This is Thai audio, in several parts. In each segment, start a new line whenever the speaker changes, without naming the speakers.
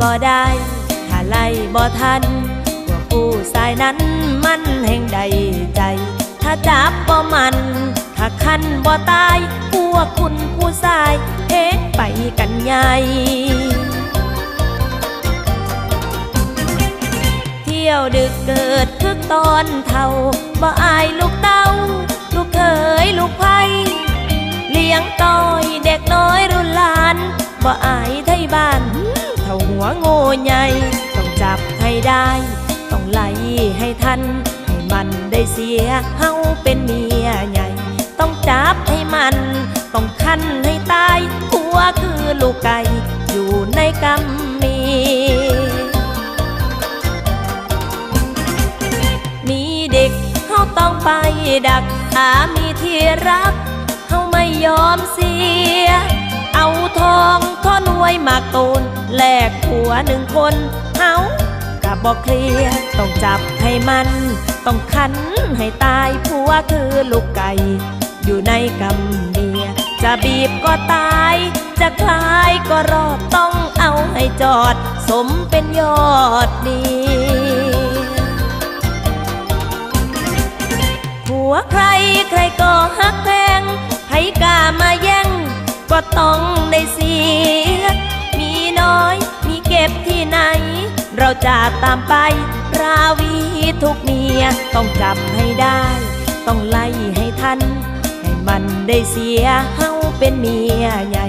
บ่ได้ถ้าไล่บ่ทันพวกผู้สายนั้นมันแห่งใดใจ ถ้าจับบ่มัน ถ้าคันบ่ตายพวกคุณผู้ชายเอ๊ะไปกันใหญ่เที่ยวดึกเกิดคึกตอนเท่าบ่อายลูกเต้า ลูกเคยลูกไพเลี้ยงต้อยเด็กน้อยรุ่นหลานบ่อาย โง่ใหญ่ ต้องจับให้ได้ ต้องไล่ให้ทัน ให้มันได้เสียเฮาเป็นเมียใหญ่ ต้องจับให้มัน ต้องคันให้ตายหัวคือลูกไก่อยู่ในกำมีมีเด็กเขาต้องไปดักหามีที่รักเขาไม่ยอมเสีย เอาทองทอนไว้มากตูนแลกผัวหนึ่งคนเขากับบอกเคลียต้องจับให้มัน ต้องคันให้ตายผัวคือลูกไก่ อยู่ในกำเมีย จะบีบก็ตาย จะคลายก็รอดต้องเอาให้จอด สมเป็นยอดดีผัวใครใครก็ฮักแพงให้กล้ามาแย่ง ก็ต้องได้เสีย เราจะตามไป ราวีทุกเมีย ต้องจับให้ได้ ต้องไล่ให้ทัน ให้มันได้เสียเฮาเป็นเมียใหญ่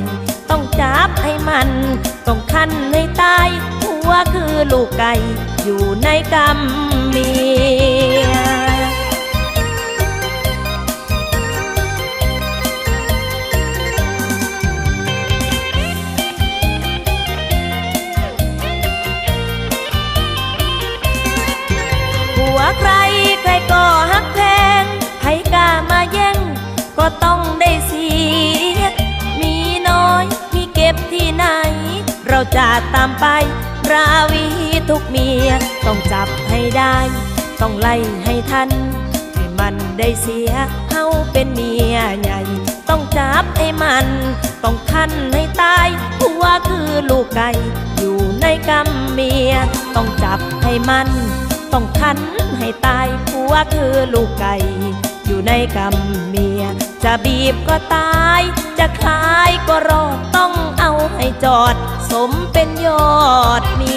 ต้องจับให้มัน ต้องคันให้ตาย หัวคือลูกไก่ อยู่ในกำเมี ใครใครก็ฮักแพงให้กล้ามาแย่ง ก็ต้องได้เสีย มีน้อยมีเก็บที่ไหน เราจะตามไป ราวีทุกเมีย ต้องจับให้ได้ ต้องไล่ให้ทันให้มันได้เสียเฮาเป็นเมียใหญ่ ต้องจับให้มัน ต้องคันให้ตายผัวคือลูกไก่อยู่ในกำเมีย ต้องจับให้มัน ต้องคัน ให้ตายผัวคือลูกไก่ อยู่ในกำเมีย จะบีบก็ตาย จะคลายก็รอดต้องเอาให้จอด สมเป็นยอดเมี